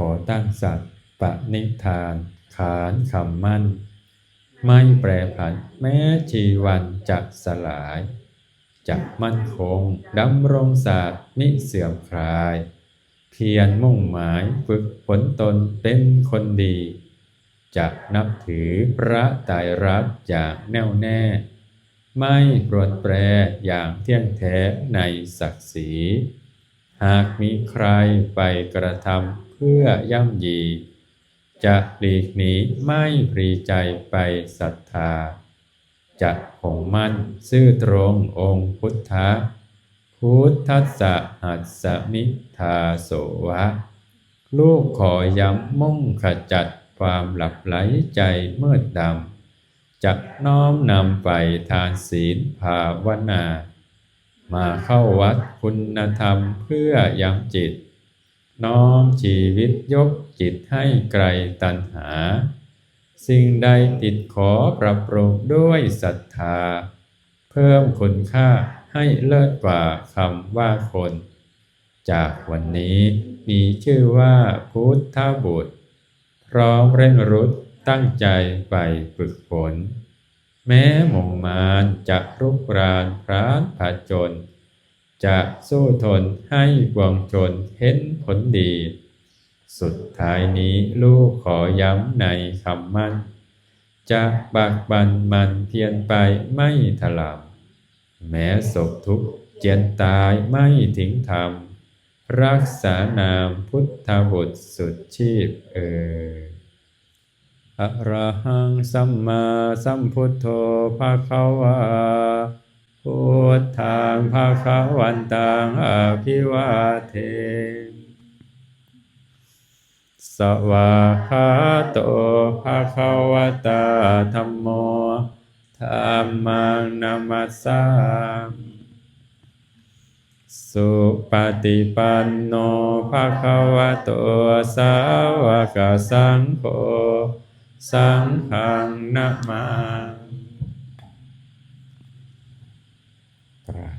ขอตั้งสัตว์ปณิธาน ขานคำมั่น ไม่แปรผันแม้ชีวันจะสลายจะมั่นคงดำรงศาสตร์มิเสื่อมคลาย เพียรมุ่งหมายฝึกฝนตนเป็นคนดี จะนับถือพระไตรรัตน์อย่างแน่วแน่ ไม่ปรวนแปรอย่างเที่ยงแท้ในศักดิ์ศรี หากมีใครไปกระทำเพื่อย่ำยี จะหลีกหนีไม่พรีใจไปศรัทธา จะคงมั่นซื่อตรงองค์พุทธะพุทธัสสะหัสสมิทาโสวะ ลูกขอย้ำมุ่งขจัดความหลับไหลใจมืดดำจะน้อมนำไปทานศีลภาวนา มาเข้าวัดคุณธรรมเพื่อยังจิต น้อมชีวิตยกจิตให้ไกลตัณหา สิ่งใดติดขอปรับปรุงด้วยศรัทธา เพิ่มคุณค่าให้เลิศกว่าคำว่าคน จากวันนี้มีชื่อว่าพุทธบุตร พร้อมเร่งรุดตั้งใจไปฝึกฝน แม้หมงมานจะรุกรานพรานผาจญจะสู้ทนให้กวงชนเห็นผลดี สุดท้ายนี้ลูกขอย้ำในคำมั่น จะบักบันมันเพียนไปไม่ถลำแม้ศพทุกเจียนตายไม่ทิ้งธรรม รักษานามพุทธบุตรสุดชีพเออ อะระหังสัมมาสัมพุทโธภาคะวาพุทธังภาคะวันตังอภิวาเทสวาคาโตภาคะวตาธัมโมธัมมังนามัสสามสุปฏิปันโนภะคะวะโตสาวกสังโฆ สังขังนามาตรา